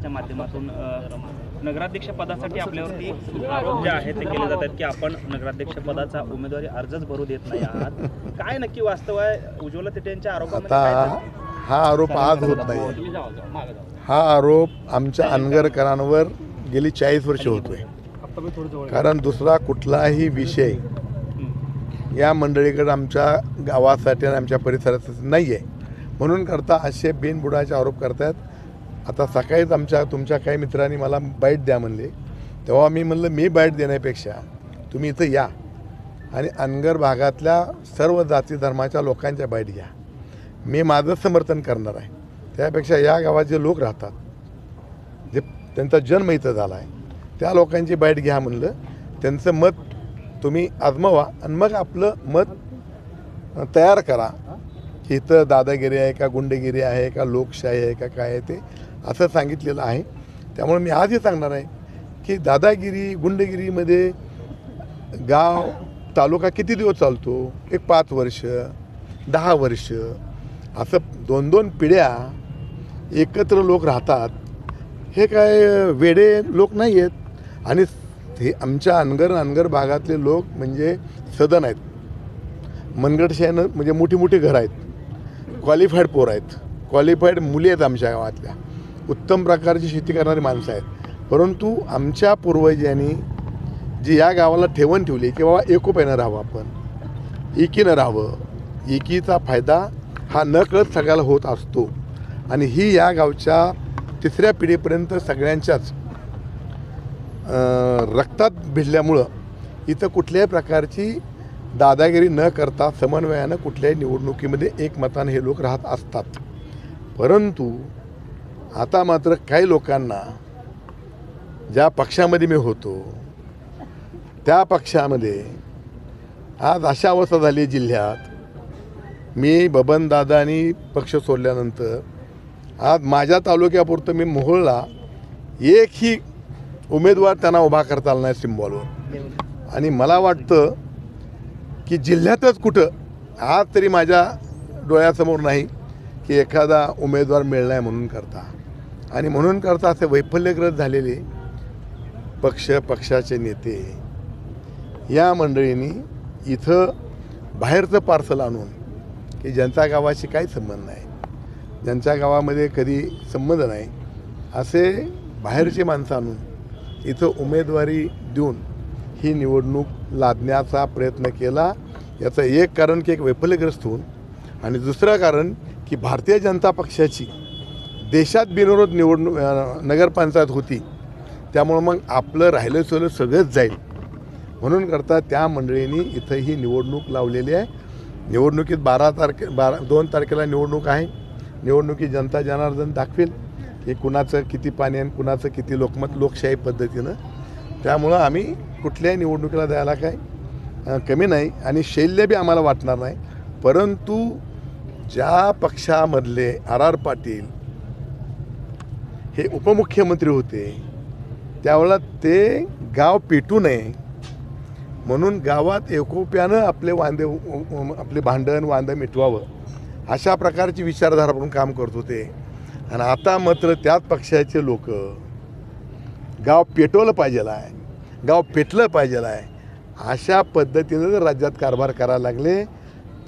च्या माध्यमातून नगराध्यक्ष पदासाठी आपल्यावरती आरोप जे आहेत ते केले जात आहेत की आपण नगराध्यक्ष पदाचा उमेदवारी अर्जच भरू देत नाही आहात. काय नक्की वास्तव आहे? उज्ज्वला आरोपामध्ये काय आता झालं? हा आरोप आज होत नाही. तुम्ही जावा, जावा, मागं जावा. हा आरोप आमच्या अनगरकरांवर गेली चाळीस वर्ष होतोय. कारण दुसरा कुठलाही विषय हं. या मंडळीकडे आमच्या गावासाठी आणि आमच्या परिसरासाठी नाही आहे म्हणून करता असे बिनबुडाचे आरोप करतायत. आता सकाळीच आमच्या तुमच्या काही मित्रांनी मला बाईट द्या म्हणले. तेव्हा मी म्हणलं मी बाईट देण्यापेक्षा तुम्ही इथं या आणि अनगर भागातल्या सर्व जाती धर्माच्या लोकांच्या बाईट घ्या. मी माझं समर्थन करणार आहे. त्यापेक्षा या गावात जे लोक राहतात. जे त्यांचा जन्म इथं झाला आहे. त्या लोकांची बाईट घ्या म्हणलं. त्यांचं मत तुम्ही आजमावा आणि मग आपलं मत तयार करा इथं दादागिरी आहे का गुंडगिरी आहे का लोकशाही आहे का काय आहे ते असं सांगितलेलं आहे. त्यामुळे मी आजही सांगणार आहे की दादागिरी गुंडगिरीमध्ये गाव तालुका किती दिवस चालतो? एक पाच वर्ष दहा वर्ष असं दोन दोन पिढ्या एकत्र लोक राहतात. हे काय वेडे लोक नाही आहेत. आणि हे आमच्या अनगर अनगर भागातले लोक म्हणजे सदन आहेत. मनगडशाहीनं म्हणजे मोठी मोठी घरं आहेत. क्वालिफाईड पोर आहेत. क्वालिफाईड मुली आहेत आमच्या गावातल्या. उत्तम प्रकारची शेती करणारी माणसं आहेत. परंतु आमच्या पूर्वजांनी जी या गावाला ठेवण ठेवली की बाबा एकोप्यानं राहावं आपण. एकीनं राहावं. एकीचा फायदा हा न कळत सगळ्याला होत असतो. आणि ही या गावच्या तिसऱ्या पिढीपर्यंत सगळ्यांच्याच रक्तात भिडल्यामुळं इथं कुठल्याही प्रकारची दादागिरी न करता समन्वयानं कुठल्याही निवडणुकीमध्ये एकमतानं हे लोक राहत असतात. परंतु आता मात्र काही लोकांना ज्या पक्षामध्ये मी होतो त्या पक्षामध्ये आज अशा अवस्था झाली आहे जिल्ह्यात. मी बबनदादानी पक्ष सोडल्यानंतर आज माझ्या तालुक्यापुरतं मी मोहोळला एकही उमेदवार त्यांना उभा करता आला नाही सिम्बॉलवर. आणि मला वाटतं की जिल्ह्यातच कुठं आज तरी माझ्या डोळ्यासमोर नाही की एखादा उमेदवार मिळणार म्हणून करता. आणि म्हणून करता असे वैफल्यग्रस्त झालेले पक्ष पक्षाचे नेते या मंडळींनी इथं बाहेरचं पार्सल आणून की ज्यांचा गावाशी काही संबंध नाही ज्यांच्या गावामध्ये कधी संबंध नाही असे बाहेरची माणसं आणून इथं उमेदवारी देऊन ही निवडणूक लादण्याचा प्रयत्न केला. याचं एक कारण की एक वैफल्यग्रस्त होऊन आणि दुसरं कारण की भारतीय जनता पक्षाची देशात बिनविरोध निवडणूक नगरपंचायत होती. त्यामुळं मग आपलं राहिलं सोलं सगळंच जाईल. म्हणून करता त्या मंडळींनी इथं ही निवडणूक लावलेली आहे. निवडणुकीत बारा तारखे बारा दोन तारखेला निवडणूक आहे. निवडणुकीत जनता जनार्दन दाखवेल की कुणाचं किती पाणी आणि कुणाचं किती लोकमत लोकशाही पद्धतीनं. त्यामुळं आम्ही कुठल्याही निवडणुकीला द्यायला काय कमी नाही आणि शैल्य बी आम्हाला वाटणार नाही. परंतु ज्या पक्षामधले आर आर पाटील हे उपमुख्यमंत्री होते त्यावेळेला ते गाव पेटू नये. म्हणून गावात एकोप्यानं आपले वांदे आपले भांडण वांदं मिटवावं अशा प्रकारची विचारधारा म्हणून काम करत होते. आणि आता मात्र त्याच पक्षाचे लोक गाव पेटवलं पाहिजे आहे गाव पेटलं पाहिजे आहे. अशा पद्धतीनं जर राज्यात कारभार करायला लागले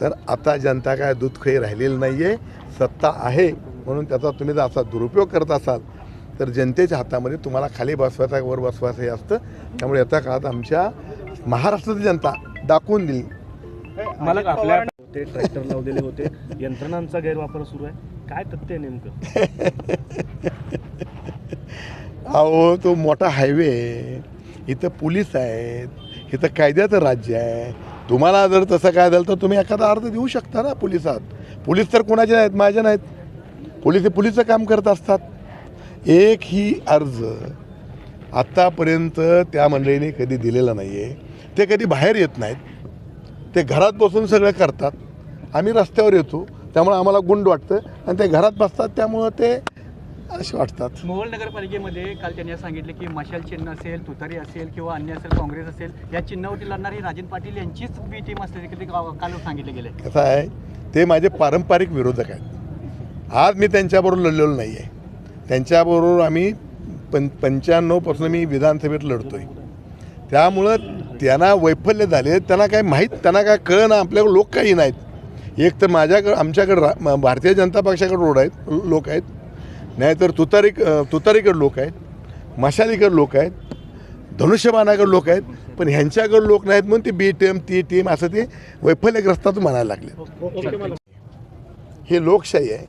तर आता जनता काय दूधखही राहिलेली नाही आहे सत्ता आहे म्हणून त्याचा तुम्ही जर असा दुरुपयोग करत असाल तर जनतेच्या हातामध्ये तुम्हाला खाली बसवायचा वर बसवायचं हे असतं. त्यामुळे येत्या काळात आमच्या महाराष्ट्रातील जनता दाखवून दिली. मला आपल्या ते ट्रॅक्टर लावलेले होते. यंत्रणांचा गैरवापर सुरू आहे. काय तथ्य नेमकं? अहो तो मोठा हायवे आहे. इथं पोलीस आहेत इथं कायद्याचं राज्य आहे. तुम्हाला जर तसं काय झालं तर तुम्ही एखादा अर्ज देऊ शकता ना पोलिसात. पोलीस तर कोणाचे नाहीत? माझे नाहीत. पोलीस हे पोलीसचं काम करत असतात. एक ही अर्ज आत्तापर्यंत त्या मंडळीने कधी दिलेला नाही आहे ते कधी बाहेर येत नाहीत. ते घरात बसून सगळं करतात. आम्ही रस्त्यावर येतो. त्यामुळं आम्हाला गुंड वाटतं. आणि ते घरात बसतात. त्यामुळं ते असे वाटतात. मोहोळ नगरपालिकेमध्ये काल त्यांनी सांगितले की मशाल चिन्ह असेल तुतारी असेल किंवा अन्य असेल काँग्रेस असेल या चिन्हावरती लढणारी राजन पाटील यांचीच बी टीम असल्याचे काल सांगितले गेले. कसं आहे ते माझे पारंपरिक विरोधक आहेत. आज मी त्यांच्याबरोबर लढलेलो नाही आहे त्यांच्याबरोबर आम्ही पं पंच्याण्णवपासून मी विधानसभेत लढतो आहे त्यामुळं त्यांना वैफल्य झाले त्यांना काय माहीत त्यांना काय कळलं ना आपल्याकडे लोक काही नाहीत. एक तर माझ्याकडं आमच्याकडं भारतीय जनता पक्षाकडे रोड आहेत लोक आहेत. नाहीतर तुतारी तुतारीकडे लोक आहेत मशालीकडे लोक आहेत धनुष्यबाणाकडे लोक आहेत पण ह्यांच्याकडे लोक नाहीत म्हणून ते बी टीम ती टीम असं ते वैफल्यग्रस्तातून म्हणायला लागले हे लोकशाही आहे.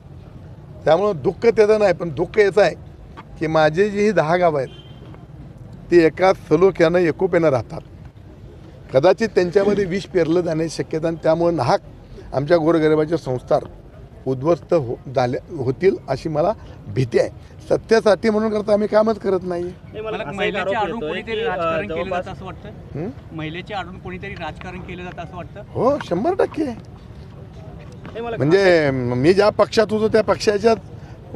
त्यामुळं दुःख त्याचं नाही पण दुःख याचं आहे की माझे जी ही दहा गावं आहेत ते एका सलोख्यानं एकोप्यानं राहतात. कदाचित त्यांच्यामध्ये विष पेरलं जाण्याची शक्यता आणि त्यामुळे नाहक आमच्या गोरगरिबाचे संस्कार उद्ध्वस्त हो झाले होतील अशी मला भीती आहे. सत्यासाठी म्हणून करता आम्ही कामच करत नाही मला आडून कोणीतरी राजकारण केलं जातं असं वाटतं? हं? महिलेचे आडून कोणीतरी राजकारण केलं जातं असं वाटतं? हो शंभर टक्के. म्हणजे मी ज्या पक्षात होतो त्या पक्षाच्या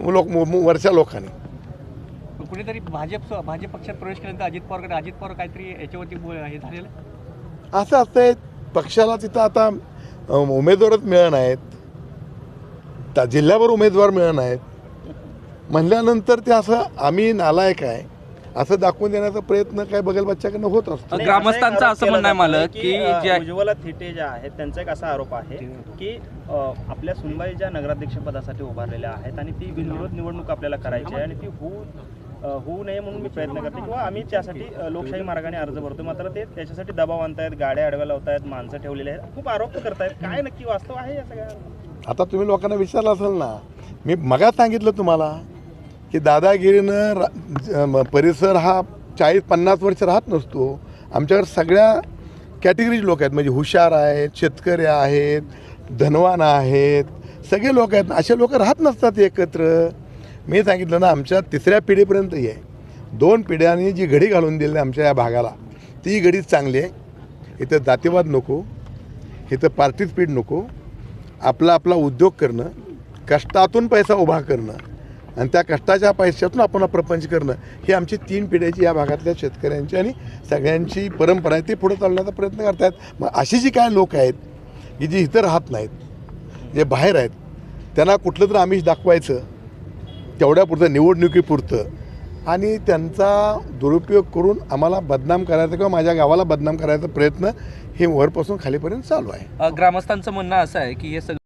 लोक वरच्या लोकांनी. कुणीतरी भाजप भाजप पक्षात प्रवेश केल्यानंतर अजित पवारकडे अजित पवार काहीतरी याच्यावरती हे झालेलं? आहे? असं असतंय पक्षाला तिथं आता उमेदवारच मिळत नाहीत. त्या जिल्ह्यावर उमेदवार मिळत नाहीत म्हणल्यानंतर ते असं आम्ही नालायक आहे. असं दाखवून देण्याचा प्रयत्न काय बगल बच्च्याकडनं होत असतो. नाही, ग्रामस्थांचं असा म्हणणं आहे मला की जे- उज्ज्वला थिटे ज्या आहेत त्यांचा एक असा आरोप आहे की आपल्या सुनबाई ज्या नगराध्यक्ष पदासाठी उभारलेल्या आहेत आणि ती बिनविरोध निवडणूक आपल्याला करायची आहे आणि ती होऊ होऊ नये म्हणून मी प्रयत्न करते किंवा आम्ही त्यासाठी लोकशाही मार्गाने अर्ज भरतो. मात्र ते त्याच्यासाठी दबाव आणतायत गाड्या अडव्या लावतायत माणसं ठेवलेली आहेत. खूप आरोप करतायत. काय नक्की वास्तव आहे या सगळ्या? आता तुम्ही लोकांना विचारलं असेल ना मी मगाच सांगितलं तुम्हाला की दादागिरीनं रा म- परिसर हा चाळीस पन्नास वर्ष राहत नसतो. आमच्याकडे सगळ्या कॅटेगरीज लोक आहेत. म्हणजे हुशार आहेत शेतकरी आहेत धनवान आहेत सगळे लोक आहेत. असे लोक राहत नसतात एकत्र. मी सांगितलं ना आमच्या तिसऱ्या पिढीपर्यंतही आहे दोन पिढ्यांनी जी घडी घालून दिली आमच्या या भागाला ती घडी चांगली आहे. इथं जातीवाद नको इथं पार्टी नको आपला आपला उद्योग करणं कष्टातून पैसा उभा करणं आणि त्या कष्टाच्या पैशातून आपण प्रपंच करणं ही आमची तीन पिढ्याची या भागातल्या शेतकऱ्यांची आणि सगळ्यांची परंपरा आहे. ती पुढे चालण्याचा प्रयत्न करतायत. मग अशी जी काय लोक आहेत की जी इथं राहत नाहीत जे बाहेर आहेत त्यांना कुठलं तर आमिष दाखवायचं तेवढ्यापुरतं निवडणुकीपुरतं आणि त्यांचा दुरुपयोग करून आम्हाला बदनाम करायचा किंवा माझ्या गावाला बदनाम करायचा प्रयत्न हे वरपासून खालीपर्यंत चालू आहे. ग्रामस्थांचं म्हणणं असं आहे की हे सगळं